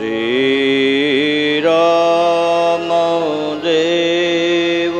શ્રી રામ દેવ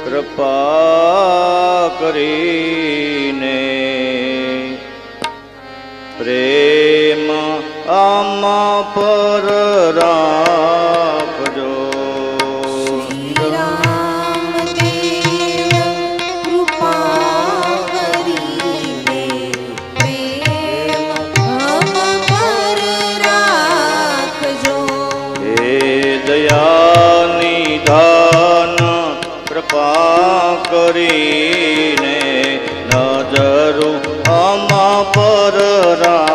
કૃપા કરીને પ્રેમ આમ પર રામ કૃપા કરીને નજરું અમા પર રા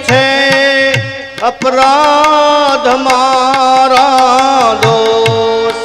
છે અપરાધ મારા દોષ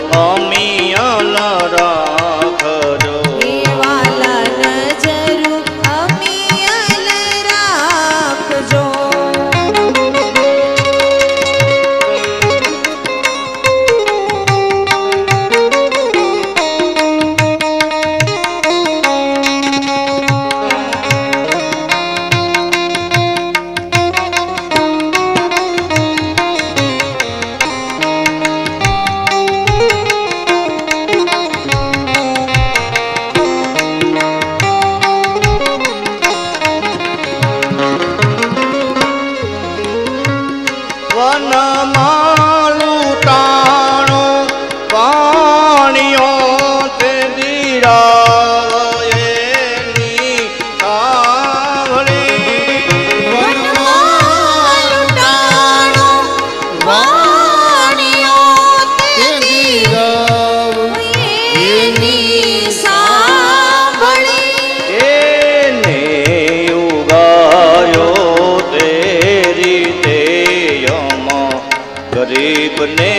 દીપને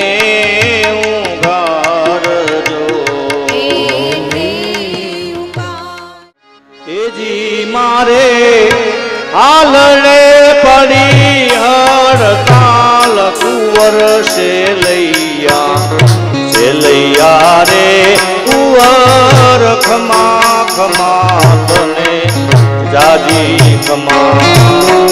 ઉઘારજો એ જી મારે હાલને પડી હર કાલ કુંવર સે લૈયા. સે લૈયા રે કુંવર ખમા ખમા તને જાજી ખમા.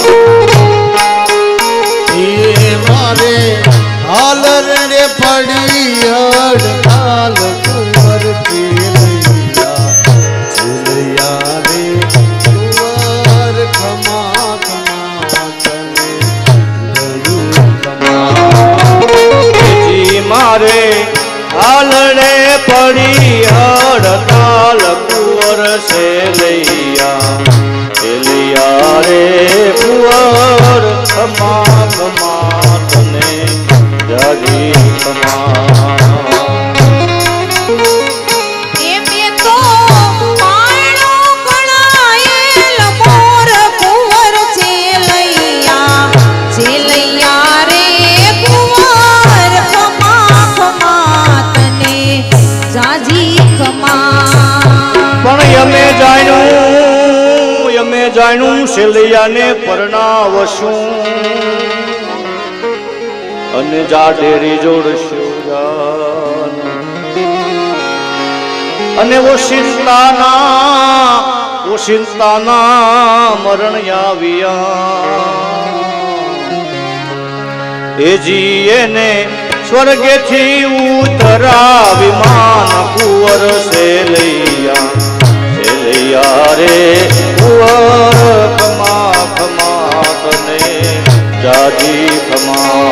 જાણ્યું શેલૈયાને પરણાવશું. અને જાડેરી જોડશું. અને ઓશિંતાના ઓશિંતાના મરણ આવ્યા. એજી એને સ્વર્ગેથી ઉતરા વિમાન કુંવર સેલૈયા સેલૈયા રે. કુંવર ખમા ખમા તને જાજી ખમા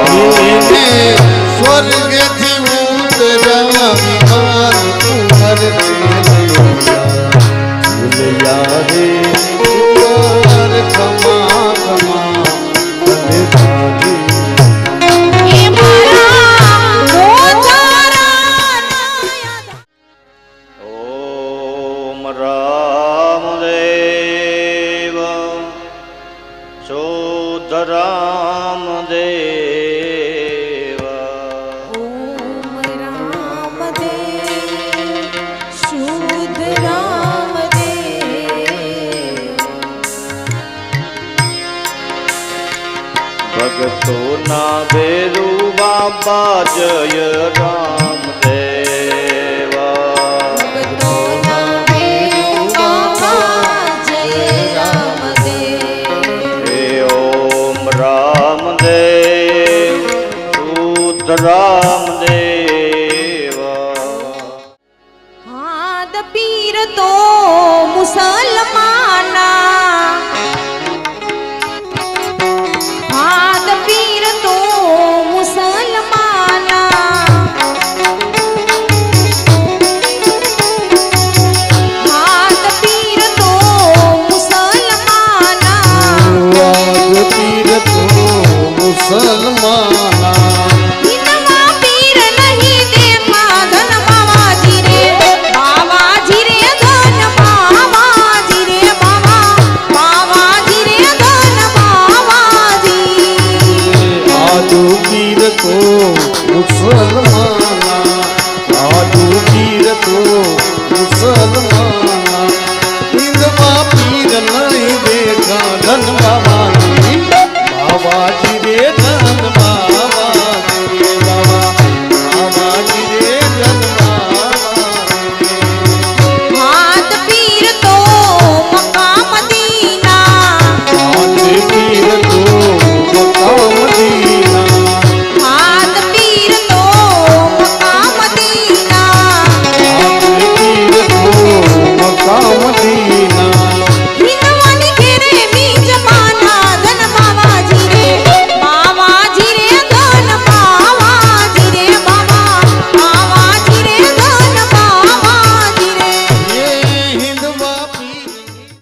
સ્વર્ગથી ઉતરા વિમાન બાપા જય રામ રામદેવ હાથ પીર તો